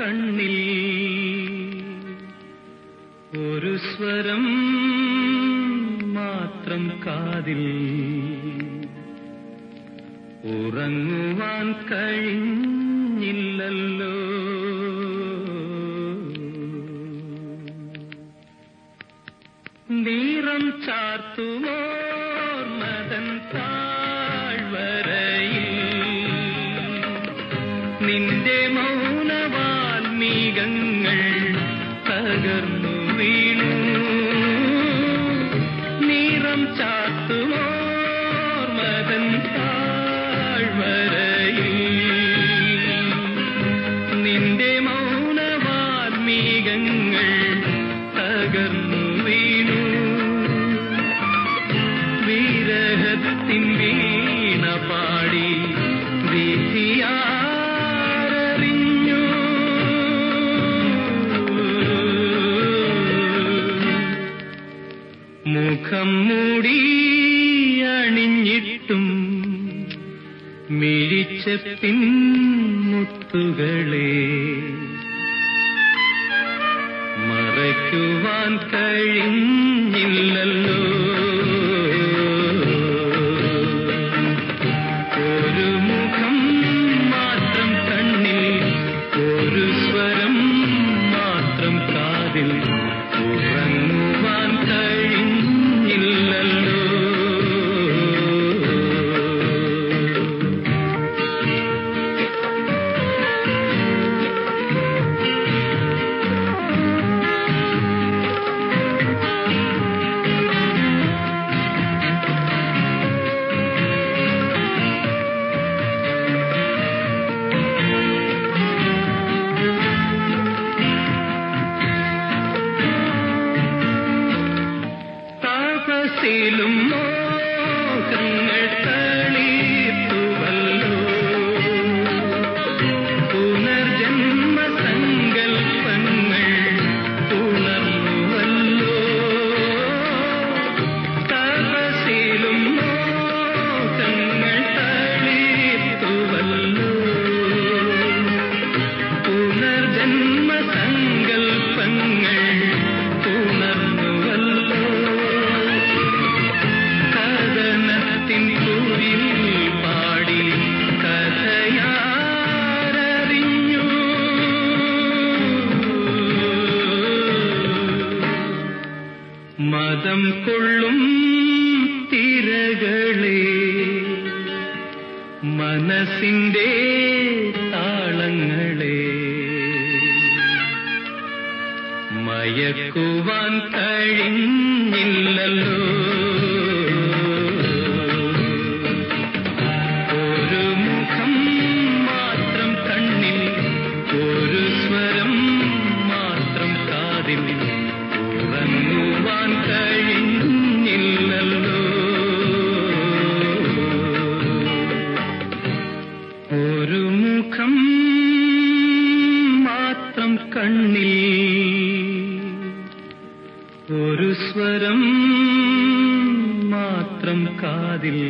കണ്ണിൽ ഒരു സ്വരം മാത്രം കാതിൽ ഉറങ്ങുവാൻ കഴിഞ്ഞില്ലല്ലോ. നീറം ചാർത്തുമോ നിന്റെ മൗനവാൽമീകങ്ങൾ തകർന്നു വീണു. നീറം ചാത്തുമോർമതൻ അണിഞ്ഞിട്ടും മറയ്ക്കുവാൻ കഴിഞ്ഞില്ലല്ലോ. താപസിലും മോഹങ്ങൾ തളിത്തുവല്ലോ കൊള്ളും തിരകളെ. മനസ്സിന്റെ താളങ്ങളെ. മയക്കുവാൻ കഴിഞ്ഞില്ലല്ലോ. കണ്ണിൽ ഒരു സ്വരം മാത്രം കാതിൽ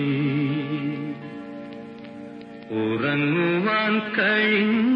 ഉറങ്ങുവാൻ കഴിഞ്ഞില്ലല്ലോ.